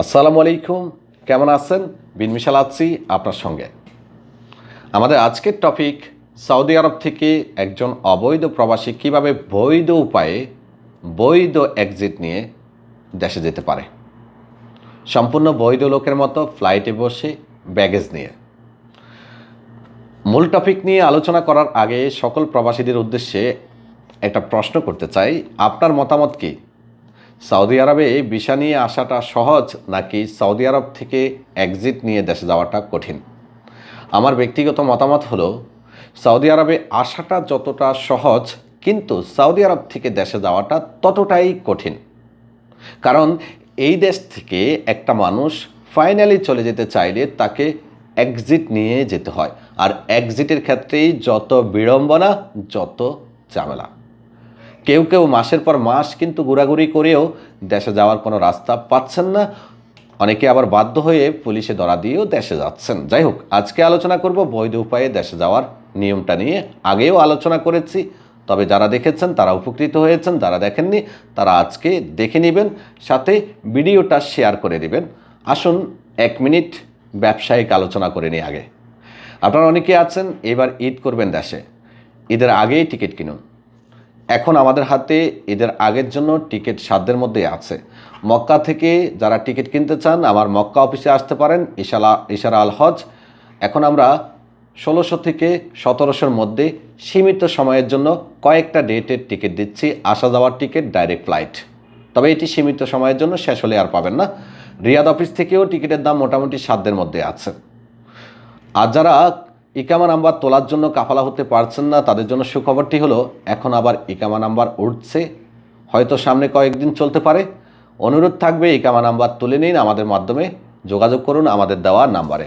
আসসালামু আলাইকুম। কেমন আছেন? বিন মিশাল আছি আপনার সঙ্গে। আমাদের আজকের টপিক, সৌদি আরব থেকে একজন অবৈধ প্রবাসী কীভাবে বৈধ উপায়ে বৈধ এক্সিট নিয়ে দেশে যেতে পারে। সম্পূর্ণ বৈধ লোকের মতো ফ্লাইটে বসে ব্যাগেজ নিয়ে। মূল টপিক নিয়ে আলোচনা করার আগে সকল প্রবাসীদের উদ্দেশ্যে একটা প্রশ্ন করতে চাই। আপনার মতামত কি? সৌদি আরবে ভিসা নিয়ে আসাটা সহজ নাকি সৌদি আরব থেকে এক্সিট নিয়ে দেশে যাওয়াটা কঠিন? আমার ব্যক্তিগত মতামত হলো, সৌদি আরবে আসাটা যতটা সহজ, কিন্তু সৌদি আরব থেকে দেশে যাওয়াটা ততটাই কঠিন। কারণ এই দেশ থেকে একটা মানুষ ফাইনালি চলে যেতে চাইলে তাকে এক্সিট নিয়ে যেতে হয়। আর এক্সিটের ক্ষেত্রেই যত বিড়ম্বনা, যত ঝামেলা। কেউ কেউ মাসের পর মাস কিন্তু ঘোরাঘুরি করেও দেশে যাওয়ার কোনো রাস্তা পাচ্ছেন না। অনেকে আবার বাধ্য হয়ে পুলিশে ধরা দিয়েও দেশে যাচ্ছেন। যাই হোক, আজকে আলোচনা করব বৈধ উপায়ে দেশে যাওয়ার নিয়মটা নিয়ে। আগেও আলোচনা করেছি, তবে যারা দেখেছেন তারা উপকৃত হয়েছেন, যারা দেখেননি তারা আজকে দেখে নেবেন, সাথে ভিডিওটা শেয়ার করে দিবেন আসুন এক মিনিট ব্যবসায়িক আলোচনা করে নিই আগে। আপনারা অনেকে আছেন, এবার ঈদ করবেন দেশে। ঈদের আগেই টিকিট কিনুন। এখন আমাদের হাতে ঈদের আগের জন্য টিকিট সাধ্যের মধ্যে আছে। মক্কা থেকে যারা টিকিট কিনতে চান, আমার মক্কা অফিসে আসতে পারেন, ইশালা ইশারা আল হজ। এখন আমরা ষোলোশো থেকে সতেরোশোর মধ্যে সীমিত সময়ের জন্য কয়েকটা ডেটের টিকিট দিচ্ছি, আসা যাওয়ার টিকিট, ডাইরেক্ট ফ্লাইট। তবে এটি সীমিত সময়ের জন্য শেষ হলে আর পাবেন না। রিয়াদ অফিস থেকেও টিকিটের দাম মোটামুটি সাধ্যের মধ্যে আছে। আর যারা ইকামা নাম্বার তোলার জন্য কাফালা হতে পারছেন না, তাদের জন্য সুখবরটি হলো, এখন আবার ইকামা নাম্বার উঠছে। হয়তো সামনে কয়েকদিন চলতে পারে। অনুরোধ থাকবে ইকামা নাম্বার তুলে নিন, আমাদের মাধ্যমে যোগাযোগ করুন আমাদের দেওয়া নাম্বারে।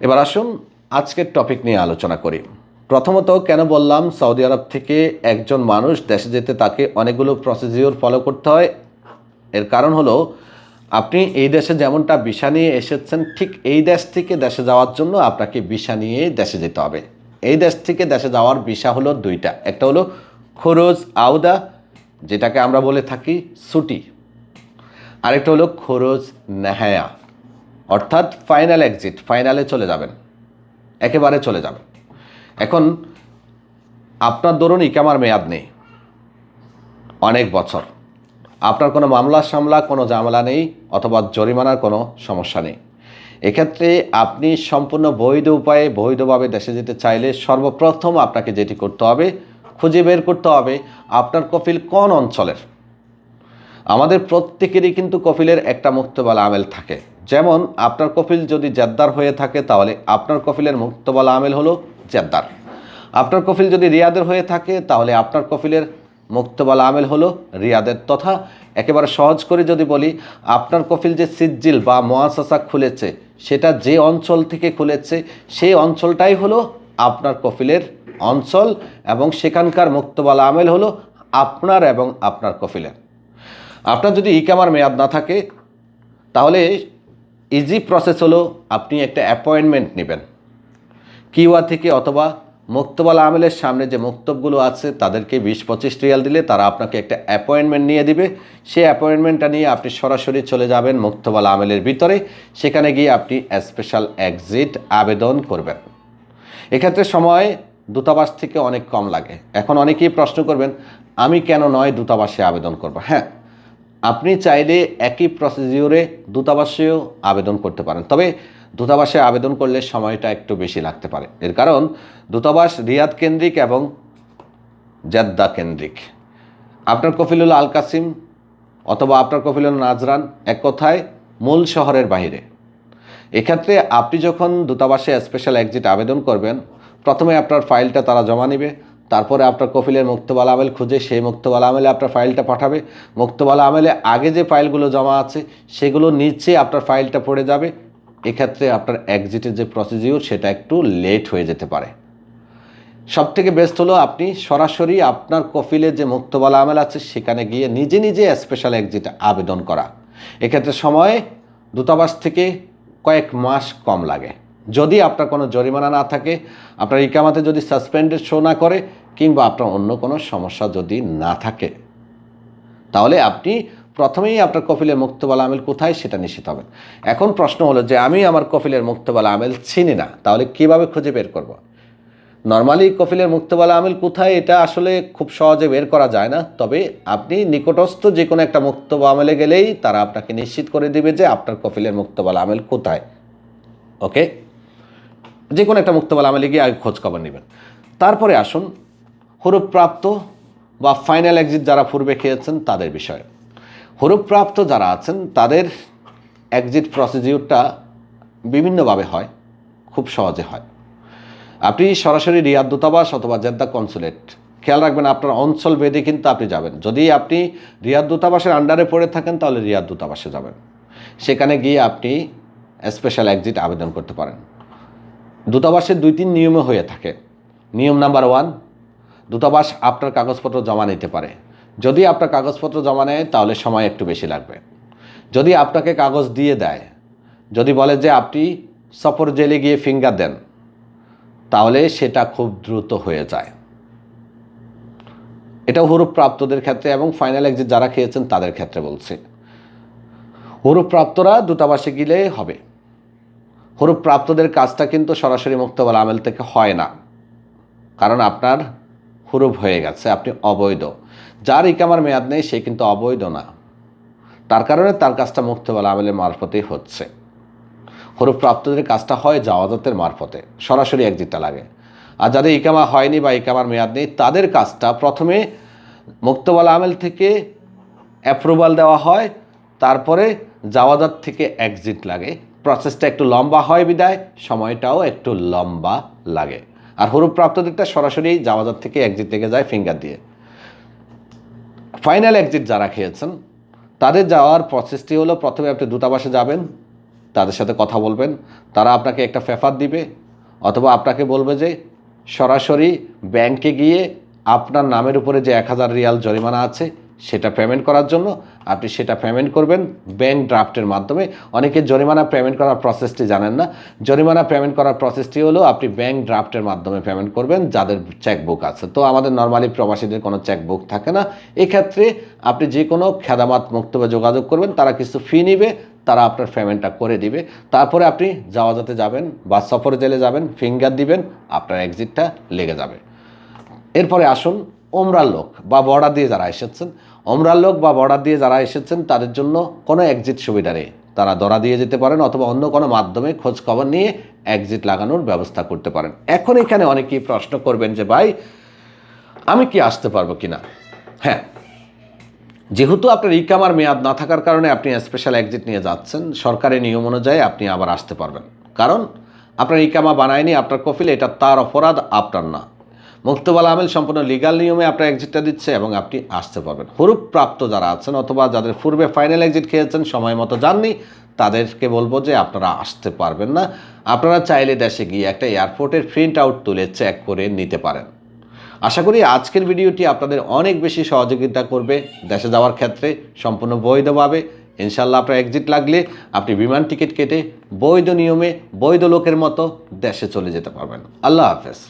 এবার আসুন আজকের টপিক নিয়ে আলোচনা করি। প্রথমত কেন বললাম, সৌদি আরব থেকে একজন মানুষ দেশে যেতে তাকে অনেকগুলো প্রসিজিওর ফলো করতে হয়। এর কারণ হলো আপনি এই দেশে যেমনটা ভিসা নিয়ে এসেছেন, ঠিক এই দেশ থেকে দেশে যাওয়ার জন্য আপনাকে ভিসা নিয়ে দেশে যেতে হবে। এই দেশ থেকে দেশে যাওয়ার ভিসা হলো দুইটা। একটা হলো খরচ আউদা যেটাকে আমরা বলে থাকি ছুটি। আরেকটা হলো খরচ নেহায়া। অর্থাৎ ফাইনাল এক্সিট, ফাইনালে চলে যাবেন। একেবারে চলে যাবেন। এখন আপনার ধরুন ইকামার মেয়াদ নেই। অনেক বছর। আপনার কোনো মামলা, সামলা, কোনো ঝামেলা নেই অথবা জরিমানার কোনো সমস্যা নেই। এক্ষেত্রে আপনি সম্পূর্ণ বৈধ উপায়ে বৈধভাবে দেশে যেতে চাইলে সর্বপ্রথম আপনাকে যেটি করতে হবে, খুঁজে বের করতে হবে আপনার কফিল কোন অঞ্চলের। আমাদের প্রত্যেকেরই কিন্তু কফিলের একটা মুক্তবালা আমেল থাকে। যেমন আপনার কফিল যদি জেদ্দার হয়ে থাকে তাহলে আপনার কফিলের মুক্তবালা আমেল হলো জেদ্দার। আপনার কফিল যদি রিয়াদের হয়ে থাকে তাহলে আপনার কফিলের মুক্তবালা আমেল হলো রিয়াদের তথা। একেবারে সহজ করে যদি বলি, আপনার কফিল যে সিজ্জিল বা মোয়াসাসা খুলেছে, সেটা যে অঞ্চল থেকে খুলেছে, সেই অঞ্চলটাই হলো আপনার কফিলের অঞ্চল এবং সেখানকার মুক্তবালা আমেল হলো আপনার এবং আপনার কফিলের। আপনার যদি ইকামার মেয়াদ না থাকে, তাহলে ইজি প্রসেস হলো আপনি একটা অ্যাপয়েন্টমেন্ট নেবেন। কিওয়া থেকে অথবা মুক্তবালা আমেলের সামনে যে মুক্তবগুলো আছে, তাদেরকে বিশ পঁচিশ রিয়াল দিলে তারা আপনাকে একটা অ্যাপয়েন্টমেন্ট নিয়ে দিবে। সেই অ্যাপয়েন্টমেন্টটা নিয়ে আপনি সরাসরি চলে যাবেন মুক্তবালা আমেলের ভিতরে। সেখানে গিয়ে আপনি স্পেশাল এক্সিট আবেদন করবেন। এক্ষেত্রে সময় দূতাবাস থেকে অনেক কম লাগে। এখন অনেকেই প্রশ্ন করবেন, আমি কেন নয় দূতাবাসে আবেদন করব? হ্যাঁ আপনি চাইলে একই প্রসিজিওরে দূতাবাসেও আবেদন করতে পারেন। তবে দূতাবাসে আবেদন করলে সময়টা একটু বেশি লাগতে পারে। এর কারণ, দূতাবাস রিয়াদ কেন্দ্রিক এবং জেদ্দা কেন্দ্রিক। আপনার কফিল হলো আল কাসিম অথবা আপনার কফিল হলো নাজরান এক কথায় মূল শহরের বাইরে। এক্ষেত্রে আপনি যখন দূতাবাসে স্পেশাল এক্সিট আবেদন করবেন, প্রথমে আপনার ফাইলটা তারা জমা নেবে, তারপরে আপনার কফিলের মুক্তবালা আমেল খুঁজে, সেই মুক্তবালা আমেলে আপনার ফাইলটা পাঠাবে। মুক্তবালা আমেলে আগে যে ফাইলগুলো জমা আছে, সেগুলো নিচে আপনার ফাইলটা পড়ে যাবে। এক্ষেত্রে আপনার এক্সিটের যে প্রসিজিওর সেটা একটু লেট হয়ে যেতে পারে। সব থেকে বেস্ট হলো আপনি সরাসরি আপনার কফিলে যে মুক্তবালা আমেল আছে, সেখানে গিয়ে নিজে নিজে স্পেশাল এক্সিট আবেদন করা। এক্ষেত্রে সময় দূতাবাস থেকে কয়েক মাস কম লাগে। যদি আপনার কোনো জরিমানা না থাকে, আপনার ইকামাতে যদি সাসপেন্ডেড শো না করে, কিংবা আপনার অন্য কোনো সমস্যা যদি না থাকে, তাহলে আপনি প্রথমেই আপনার কফিলের মুক্তবালা আমেল কোথায় সেটা নিশ্চিত হবে। এখন প্রশ্ন হলো যে আমি আমার কফিলের মুক্তবালা আমেল চিনি না, তাহলে কীভাবে খুঁজে বের করব। নর্মালি কফিলের মুক্তবালা আমেল কোথায় এটা আসলে খুব সহজে বের করা যায় না, তবে আপনি নিকটস্থ যে কোনো একটা মুক্তবা আমেলে গেলেই তারা আপনাকে নিশ্চিত করে দিবে যে আপনার কফিলের মুক্তবালা আমেল কোথায়। ওকে? যে কোনো একটা মুক্তবালা আমেলে গিয়ে আগে খোঁজ খবর নেবেন। তারপরে আসুন হরুপ্রাপ্ত বা ফাইনাল এক্সিট যারা পূর্বে খেয়েছেন তাদের বিষয়ে। হরুপ্রাপ্ত যারা আছেন, তাদের এক্সিট প্রসিডিউরটা বিভিন্নভাবে হয়, খুব সহজে হয়। আপনি সরাসরি রিয়াদ দূতাবাস অথবা জেদ্দা কনসুলেট খেয়াল রাখবেন আপনার অঞ্চল ভেদে কিন্তু আপনি যাবেন। যদি আপনি রিয়াদ দূতাবাসের আন্ডারে পড়ে থাকেন, তাহলে রিয়াদ দূতাবাসে যাবেন। সেখানে গিয়ে আপনি স্পেশাল এক্সিট আবেদন করতে পারেন। দূতাবাসের দুই তিন নিয়মে হয়ে থাকে। নিয়ম নাম্বার ওয়ান দূতাবাস আপনার কাগজপত্র জমা নিতে পারে। যদি আপনার কাগজপত্র জমা নেয়, তাহলে সময় একটু বেশি লাগবে। যদি আপনাকে কাগজ দিয়ে দেয়, যদি বলে যে আপনি সফর জেলে গিয়ে ফিঙ্গার দেন, তাহলে সেটা খুব দ্রুত হয়ে যায়। এটা প্রাপ্তদের ক্ষেত্রে এবং ফাইনাল এক্সিট যারা খেয়েছেন, তাদের ক্ষেত্রে বলছে। প্রাপ্তরা দূতাবাসে গেলে হবে। প্রাপ্তদের কাজটা কিন্তু সরাসরি মুক্তবাল আমেল থেকে হয় না। কারণ আপনার হুরুপ হয়ে গেছে, আপনি অবৈধ। যার ইকামার মেয়াদ নেই, সে কিন্তু অবৈধ না। তার কারণে তার কাজটা মুক্তবাল আমেলের মারফতেই হচ্ছে। হরুপ প্রাপ্তদের কাজটা হয় জাওয়াজাতের মারফতে, সরাসরি এক একজিটটা লাগে। আর যাদের ইকামা হয়নি বা ইকামার মেয়াদ নেই, তাদের কাজটা প্রথমে মুক্তবাল আমেল থেকে অ্যাপ্রুভাল দেওয়া হয়, তারপরে জাওয়াজাত থেকে এক্সিট লাগে। প্রসেসটা একটু লম্বা হয় বিদায়, সময়টাও একটু লম্বা লাগে। আর হরুপ প্রাপ্ত দিকটা সরাসরি জাওয়াজাত থেকে এক্সিট থেকে যায় ফিঙ্গার দিয়ে। ফাইনাল এক্সিট যারা খেয়েছেন, তাদের যাওয়ার প্রসেসটি হলো প্রথমে আপনি দূতাবাসে যাবেন, তাদের সাথে কথা বলবেন, তারা আপনাকে একটা ফেফার দিবে, অথবা আপনাকে বলবে যে, সরাসরি ব্যাংকে গিয়ে আপনার নামের উপরে যে এক হাজার রিয়াল জরিমানা আছে সেটা পেমেন্ট করার জন্য। আপনি সেটা পেমেন্ট করবেন ব্যাংক ড্রাফটের মাধ্যমে। অনেকে জরিমানা পেমেন্ট করার প্রসেসটি জানেন না। জরিমানা পেমেন্ট করার প্রসেসটি হলো আপনি ব্যাংক ড্রাফটের মাধ্যমে পেমেন্ট করবেন যাদের চেকবুক আছে। তো আমাদের নর্মালি প্রবাসীদের কোনো চেকবুক থাকে না। এক্ষেত্রে আপনি যে কোনো খেদামাত মুক্তবে যোগাযোগ করবেন, তারা কিছু ফি নিবে, তারা আপনার পেমেন্টটা করে দিবে। তারপরে আপনি যাওয়াজাতে যাবেন বা সফরে জেলে যাবেন ফিঙ্গার দিবেন, আপনার এক্সিটটা লেগে যাবে। এরপরে আসুন ওমরার লোক বা বর্ডার দিয়ে যারা এসেছেন ওমরার লোক বা বর্ডার দিয়ে যারা এসেছেন, তাদের জন্য কোনো এক্সিট সুবিধা নেই। তারা দরা দিয়ে যেতে পারেন অথবা অন্য কোনো মাধ্যমে খোঁজ খবর নিয়ে এক্সিট লাগানোর ব্যবস্থা করতে পারেন। এখন এখানে অনেকেই প্রশ্ন করবেন যে, ভাই, আমি কি আসতে পারব কিনা হ্যাঁ যেহেতু আপনার ইকামার মেয়াদ না থাকার কারণে আপনি স্পেশাল এক্সিট নিয়ে যাচ্ছেন সরকারি নিয়ম অনুযায়ী আপনি আবার আসতে পারবেন। কারণ আপনার ইকামা বানায়নি, আপনার কফিল এটা তার অপরাধ, আপনার না। মুক্তবাল আমেল সম্পূর্ণ লিগাল নিয়মে আপনার এক্সিটটা দিচ্ছে এবং আপনি আসতে পারবেন। হরুপ প্রাপ্ত যারা আছেন অথবা যাদের পূর্বে ফাইনাল এক্সিট খেয়েছেন, সময় মতো যাননি, তাদেরকে বলব যে আপনারা আসতে পারবেন না। আপনারা চাইলে দেশে গিয়ে একটা এয়ারপোর্টের প্রিন্ট আউট তুলে চেক করে নিতে পারেন। আশা করি আজকের ভিডিওটি আপনাদের অনেক বেশি সহযোগিতা করবে। দেশে যাওয়ার ক্ষেত্রে সম্পূর্ণ বৈধভাবে ইনশাল্লাহ আপনার এক্সিট লাগলে আপনি বিমান টিকিট কেটে বৈধ নিয়মে বৈধ লোকের মতো দেশে চলে যেতে পারবেন। আল্লাহ হাফেজ।